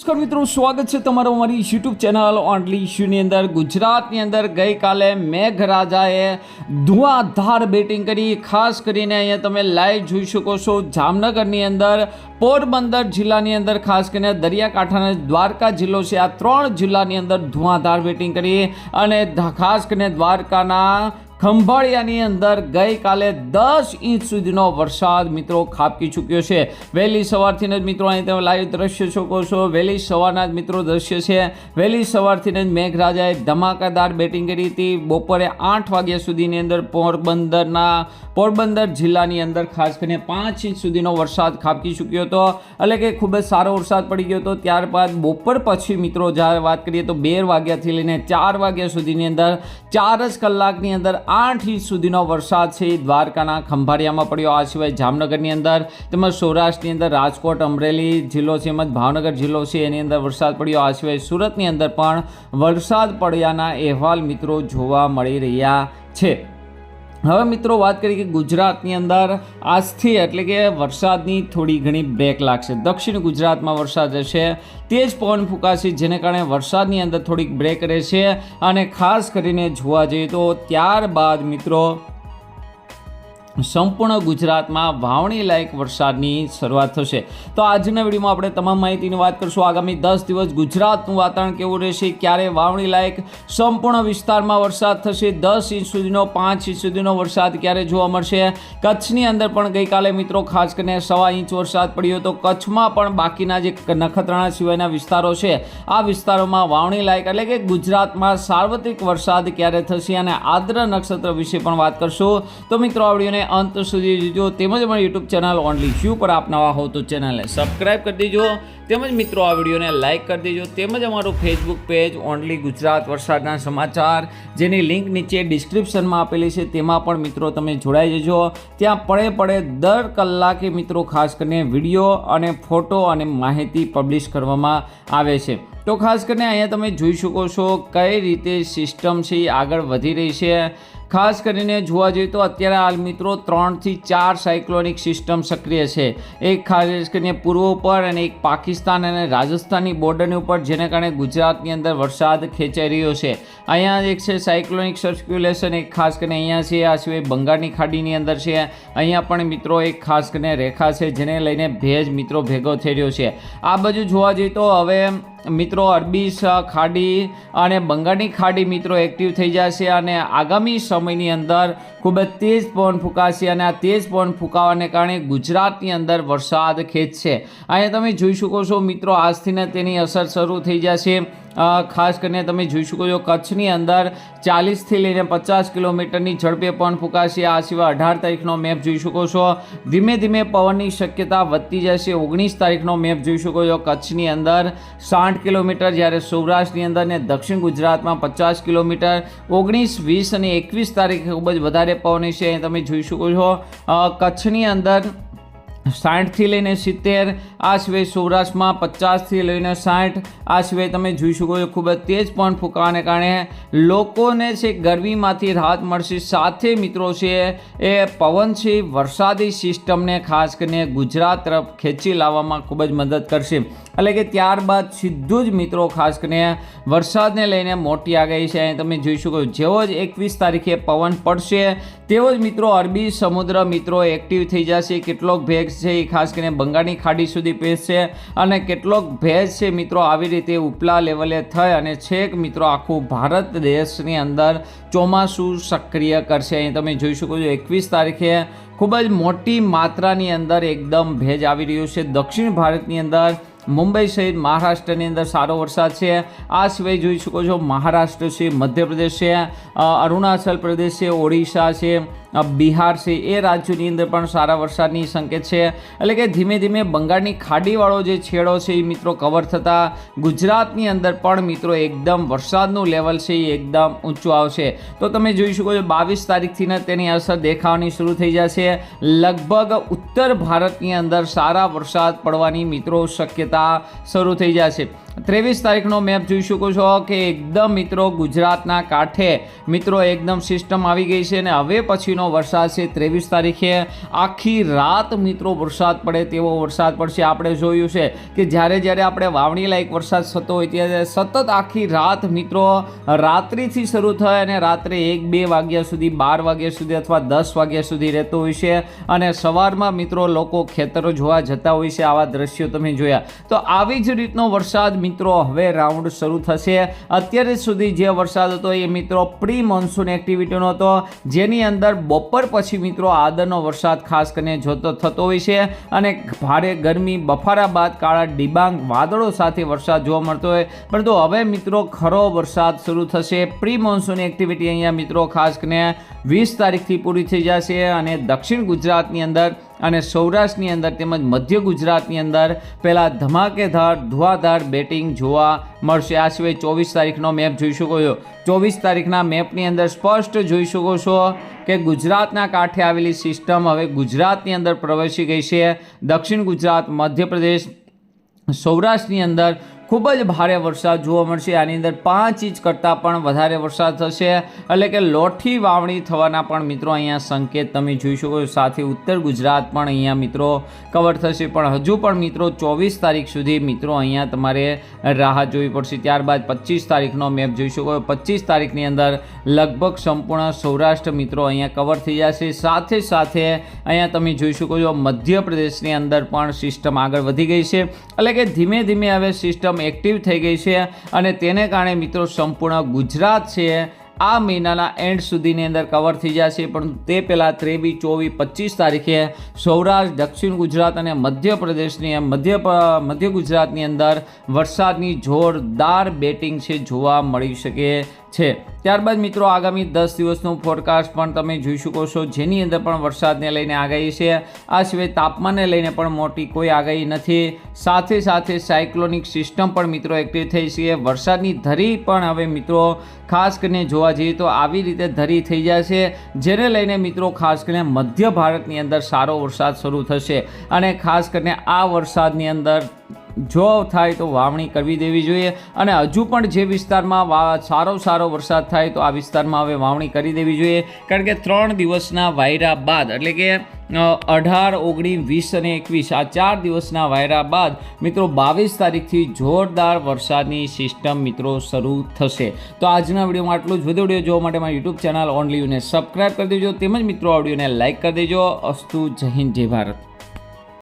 નમસ્કાર મિત્રો, સ્વાગત છે તમારું અમારી યુટ્યુબ ચેનલ ઓનલી ઇશ્યુની અંદર. ગુજરાતની અંદર ગઈકાલે મેઘરાજાએ ધુઆધાર બેટિંગ કરી. ખાસ કરીને અહીંયા તમે લાઈવ જોઈ શકો છો. જામનગરની અંદર, પોરબંદર જિલ્લાની અંદર, ખાસ કરીને દરિયાકાંઠાના દ્વારકા જિલ્લો છે. આ ત્રણ જિલ્લાની અંદર ધુઆધાર બેટિંગ કરી અને ખાસ કરીને દ્વારકાના ખંભાળિયાની અંદર ગઈકાલે દસ ઇંચ સુધીનો વરસાદ મિત્રો ખાબકી ચૂક્યો છે. વહેલી સવારથી જ મિત્રો અહીં તમે લાઈવ દ્રશ્ય શકો છો. વહેલી સવારના જ મિત્રો દ્રશ્ય છે. વહેલી સવારથી જ મેઘરાજાએ ધમાકાદાર બેટિંગ કરી હતી. બપોરે આઠ વાગ્યા સુધીની અંદર પોરબંદરના, પોરબંદર જિલ્લાની અંદર ખાસ કરીને પાંચ ઇંચ સુધીનો વરસાદ ખાબકી ચૂક્યો હતો. એટલે કે ખૂબ જ સારો વરસાદ પડી ગયો હતો. ત્યારબાદ બપોર પછી મિત્રો જ્યારે વાત કરીએ તો બે વાગ્યાથી લઈને ચાર વાગ્યા સુધીની અંદર ચાર જ કલાકની અંદર આઠ ઇંચ સુધીનો વરસાદ છે. દ્વારકાના ખંભાળિયામાં પડ્યો. આ સિવાય જામનગરની અંદર તેમજ સૌરાષ્ટ્રની અંદર રાજકોટ, અમરેલી જિલ્લો છે તેમજ ભાવનગર જિલ્લો છે એની અંદર વરસાદ પડ્યો. આ સિવાય સુરતની અંદર પણ વરસાદ પડ્યાના અહેવાલ મિત્રો જોવા મળી રહ્યા છે. હવે મિત્રો વાત કરીએ કે ગુજરાતની અંદર આજથી એટલે કે વરસાદની થોડી ઘણી બ્રેક લાગશે. દક્ષિણ ગુજરાતમાં વરસાદ રહેશે. તેજ પવન ફૂંકાશે, જેને કારણે વરસાદની અંદર થોડીક બ્રેક રહેશે. અને ખાસ કરીને જોવા જઈએ તો ત્યારબાદ મિત્રો સંપૂર્ણ ગુજરાતમાં વાવણી લાયક વરસાદની શરૂઆત થશે. તો આજના વિડીયોમાં આપણે તમામ માહિતીની વાત કરશું. આગામી દસ દિવસ ગુજરાતનું વાતાવરણ કેવું રહેશે? ક્યારે વાવણી લાયક સંપૂર્ણ વિસ્તારમાં વરસાદ થશે? દસ ઇંચ સુધીનો, પાંચ ઇંચ સુધીનો વરસાદ ક્યારે જોવા મળશે? કચ્છની અંદર પણ ગઈકાલે મિત્રો ખાસ કરીને સવા ઇંચ વરસાદ પડ્યો હતો. કચ્છમાં પણ બાકીના જે નખત્રાણા સિવાયના વિસ્તારો છે, આ વિસ્તારોમાં વાવણી લાયક એટલે કે ગુજરાતમાં સાર્વત્રિક વરસાદ ક્યારે થશે? અને આદ્ર નક્ષત્ર વિશે પણ વાત કરશું. તો મિત્રો, આ વિડીયોને અંત સુધી જોજો. તેમજ મારી યુટ્યુબ ચેનલ ઓનલી શ્યુ પર આપ નવા હો તો ચેનલને સબસ્ક્રાઈબ કરી દેજો. તેમજ મિત્રો, આ વિડીયોને લાઇક કરી દેજો. તેમજ અમારું ફેસબુક પેજ ઓનલી ગુજરાત વરસાદના સમાચાર, જેની લિંક નીચે ડિસ્ક્રિપ્શનમાં આપેલી છે. તેમાં પણ મિત્રો તમે જોડાઈ જજો. ત્યાં પડે પડે દર કલાકે મિત્રો ખાસ કરીને વીડિયો અને ફોટો અને માહિતી પબ્લિશ કરવામાં આવે છે. તો ખાસ કરીને અહીંયા તમે જોઈ શકો છો કઈ રીતે સિસ્ટમ છે આગળ વધી રહી છે. ખાસ કરીને જોવા જઈએ તો અત્યારે હાલ મિત્રો ત્રણથી ચાર સાયક્લોનિક સિસ્ટમ સક્રિય છે. એક ખાસ કરીને પૂર્વ ઉપર અને એક પાકિસ્તાન અને રાજસ્થાનની બોર્ડરની ઉપર, જેને કારણે ગુજરાતની અંદર વરસાદ ખેંચાઈ રહ્યો છે. અહીંયા એક છે સાયક્લોનિક સર્ક્યુલેશન એક ખાસ કરીને અહીંયા છે, આ સિવાય બંગાળની ખાડીની અંદર છે. અહીંયા પણ મિત્રો એક ખાસ કરીને રેખા છે, જેને લઈને ભેજ મિત્રો ભેગો થઈ રહ્યો છે. આ બાજુ જોવા જઈએ તો હવે મિત્રો, અરબી ખાડી અને બંગાળની ખાડી મિત્રો એક્ટિવ થઈ જશે અને આગામી સમયની અંદર ખૂબ જ તેજ પવન ફૂંકાશે અને આ તેજ પવન ફૂંકાવાને કારણે ગુજરાતની અંદર વરસાદ ખેંચશે. અહીંયા તમે જોઈ શકો છો મિત્રો આજથીને તેની અસર શરૂ થઈ જશે. ખાસ કરીને તમે જોઈ શકો છો, કચ્છની અંદર ચાલીસથી લઈને પચાસ કિલોમીટરની ઝડપે પણ ફૂંકાશે. આ સિવાય અઢાર તારીખનો મેપ જોઈ શકો છો. ધીમે ધીમે પવનની શક્યતા વધતી જશે. ઓગણીસ તારીખનો મેપ જોઈ શકો છો, કચ્છની અંદર સાઠ કિલોમીટર, જ્યારે સૌરાષ્ટ્રની અંદર ને દક્ષિણ ગુજરાતમાં પચાસ કિલોમીટર. ઓગણીસ, વીસ અને એકવીસ તારીખે ખૂબ જ વધારે પવન છે તમે જોઈ શકો છો કચ્છની અંદર સાઠથી લઈને સિત્તેર, આ સિવાય સૌરાષ્ટ્રમાં પચાસથી લઈને સાઠ, આ સિવાય તમે જોઈ શકો છો ખૂબ જ તેજ પવન ફૂંકાવાને કારણે લોકોને છે ગરમીમાંથી રાહત મળશે. સાથે મિત્રો છે એ પવન છે વરસાદી સિસ્ટમને ખાસ કરીને ગુજરાત તરફ ખેંચી લાવવામાં ખૂબ જ મદદ કરશે. એટલે કે ત્યારબાદ સીધું જ મિત્રો ખાસ કરીને વરસાદને લઈને મોટી આગાહી છે. અહીં તમે જોઈ શકો છો, જેવો જ એકવીસ તારીખે પવન પડશે, તેવો જ મિત્રો અરબી સમુદ્ર મિત્રો એક્ટિવ થઈ જશે. કેટલોક ભેજ છે એ ખાસ કરીને બંગાળની ખાડી સુધી પહોંચશે અને કેટલોક ભેજ છે મિત્રો આવી રીતે ઉપલા લેવલે થઈ અને છેક મિત્રો આખું ભારત દેશની અંદર ચોમાસું સક્રિય કરશે. અહીં તમે જોઈ શકો છો, એકવીસ તારીખે ખૂબ જ મોટી માત્રાની અંદર એકદમ ભેજ આવી રહ્યું છે. દક્ષિણ ભારતની અંદર મુંબઈ સહિત મહારાષ્ટ્રની અંદર સારો વરસાદ છે. આ સિવાય જોઈ શકો છો મહારાષ્ટ્ર છે, મધ્યપ્રદેશ છે અરુણાચલ પ્રદેશ છે, ઓડિશા છે બિહાર છે, એ રાજ્યોની અંદર પણ સારા વરસાદની સંકેત છે. એટલે કે ધીમે ધીમે બંગાળની ખાડીવાળો જે છેડો છે, એ મિત્રો કવર થતાં ગુજરાતની અંદર પણ મિત્રો એકદમ વરસાદનું લેવલ છે, એ એકદમ ઊંચું આવશે. તો તમે જોઈ શકો છો, બાવીસ તારીખથી તેની અસર દેખાવાની શરૂ થઈ જશે. લગભગ ઉત્તર ભારતની અંદર સારા વરસાદ પડવાની મિત્રો શક્યતા શરૂ થઈ જશે. ત્રેવીસ તારીખનો મેપ જોઈ શકો છો કે એકદમ મિત્રો ગુજરાતના કાંઠે મિત્રો એકદમ સિસ્ટમ આવી ગઈ છે અને હવે પછીનો વરસાદ છે ત્રેવીસ તારીખે. આખી રાત મિત્રો વરસાદ પડે તેવો વરસાદ પડશે. આપણે જોયું છે કે જ્યારે જ્યારે આપણે વાવણી લાયક વરસાદ થતો હોય ત્યારે સતત આખી રાત મિત્રો રાત્રિથી શરૂ થાય અને રાત્રે એક, બે વાગ્યા સુધી, બાર વાગ્યા સુધી અથવા દસ વાગ્યા સુધી રહેતો હોય છે અને સવારમાં મિત્રો લોકો ખેતરો જોવા જતા હોય છે. આવા દ્રશ્યો તમે જોયા. તો આવી જ રીતનો વરસાદ મિત્રો, હવે રાઉન્ડ શરૂ થશે. અત્યારે સુધી જે વરસાદ હતો એ મિત્રો પ્રી મોન્સૂન એક્ટિવિટીનો હતો. જેની અંદર બપોર પછી મિત્રો આદરનો વરસાદ ખાસ કરીને જોતો થતો હોય છે. અને ભારે ગરમી, બફારા બાદ કાળા ડિબાંગ, વાદળો સાથે વરસાદ જોવા મળતો હોય. પરંતુ હવે મિત્રો ખરો વરસાદ શરૂ થશે. પ્રી મોન્સૂન એક્ટિવિટી અહીંયા મિત્રો ખાસ કરીને વીસ તારીખથી પૂરી થઈ જશે. અને દક્ષિણ ગુજરાતની અંદર અને સૌરાષ્ટ્રની અંદર તેમજ મધ્ય ગુજરાતની અંદર પહેલાં ધમાકેદાર ધુઆધાર બેટિંગ જોવા મળશે. આ સિવાય ચોવીસ તારીખનો મેપ જોઈ શકો છો. ચોવીસ તારીખના મેપની અંદર સ્પષ્ટ જોઈ શકો છો કે ગુજરાતના કાંઠે આવેલી સિસ્ટમ હવે ગુજરાતની અંદર પ્રવેશી ગઈ છે. દક્ષિણ ગુજરાત, મધ્યપ્રદેશ, સૌરાષ્ટ્રની અંદર ખૂબ જ ભારે વરસાદ જોવા મળશે. આની અંદર પાંચ ઇંચ કરતાં પણ વધારે વરસાદ થશે. એટલે કે લોઠી વાવણી થવાના પણ મિત્રો અહીંયા સંકેત તમે જોઈ શકો સાથે ઉત્તર ગુજરાત પણ અહીંયા મિત્રો કવર થશે. પણ હજુ પણ મિત્રો ચોવીસ તારીખ સુધી મિત્રો અહીંયા તમારે રાહ જોવી પડશે. ત્યારબાદ પચીસ તારીખનો મેપ જોઈ શકો પચીસ તારીખની અંદર લગભગ સંપૂર્ણ સૌરાષ્ટ્ર મિત્રો અહીંયા કવર થઈ જશે. સાથે સાથે અહીંયા તમે જોઈ શકો છો મધ્યપ્રદેશની અંદર પણ સિસ્ટમ આગળ વધી ગઈ છે. એટલે કે ધીમે ધીમે હવે સિસ્ટમ એક્ટિવ થઈ ગઈ છે અને તેને કારણે મિત્રો સંપૂર્ણ ગુજરાત છે આ મહિનાના એન્ડ સુધીની અંદર કવર થઈ જશે. પરંતુ તે પહેલાં ત્રેવીસ, ચોવીસ, પચીસ તારીખે સૌરાષ્ટ્ર, દક્ષિણ ગુજરાત અને મધ્યપ્રદેશની મધ્ય મધ્ય ગુજરાતની અંદર વરસાદની જોરદાર બેટિંગ છે જોવા મળી શકે છે. ત્યારબાદ મિત્રો, આગામી દસ દિવસનું ફોરકાસ્ટ પણ તમે જોઈ શકો છો. જેની અંદર પણ વરસાદને લઈને આગાહી છે. આ સિવાય તાપમાનને લઈને પણ મોટી કોઈ આગાહી નથી. સાથે સાથે સાયક્લોનિક સિસ્ટમ પણ મિત્રો એક્ટિવ થઈ છે. વરસાદની ધરી પણ હવે મિત્રો ખાસ કરીને જોવા જઈએ તો આવી રીતે ધરી થઈ જશે, જેને લઈને મિત્રો ખાસ કરીને મધ્ય ભારતની અંદર સારો વરસાદ શરૂ થશે. અને ખાસ કરીને આ વરસાદની અંદર જો થાય તો વાવણી કરવી દેવી જોઈએ અને હજુ પણ જે વિસ્તારમાં વા સારો સારો વરસાદ થાય તો આ વિસ્તારમાં હવે વાવણી કરી દેવી જોઈએ. કારણ કે ત્રણ દિવસના વાયરા બાદ એટલે કે અઢાર, ઓગણીસ, વીસ અને એકવીસ આ ચાર દિવસના વાયરા બાદ મિત્રો બાવીસ તારીખથી જોરદાર વરસાદની સિસ્ટમ મિત્રો શરૂ થશે. તો આજના વિડીયોમાં આટલું જ. વધુ વીડિયો જોવા માટે મારી યુટ્યુબ ચેનલ ઓનલી યુને સબસ્ક્રાઈબ કરી દેજો. તેમજ મિત્રો આ વિડીયોને લાઇક કરી દેજો. અસ્તુ જય હિન્દ, જય ભારત.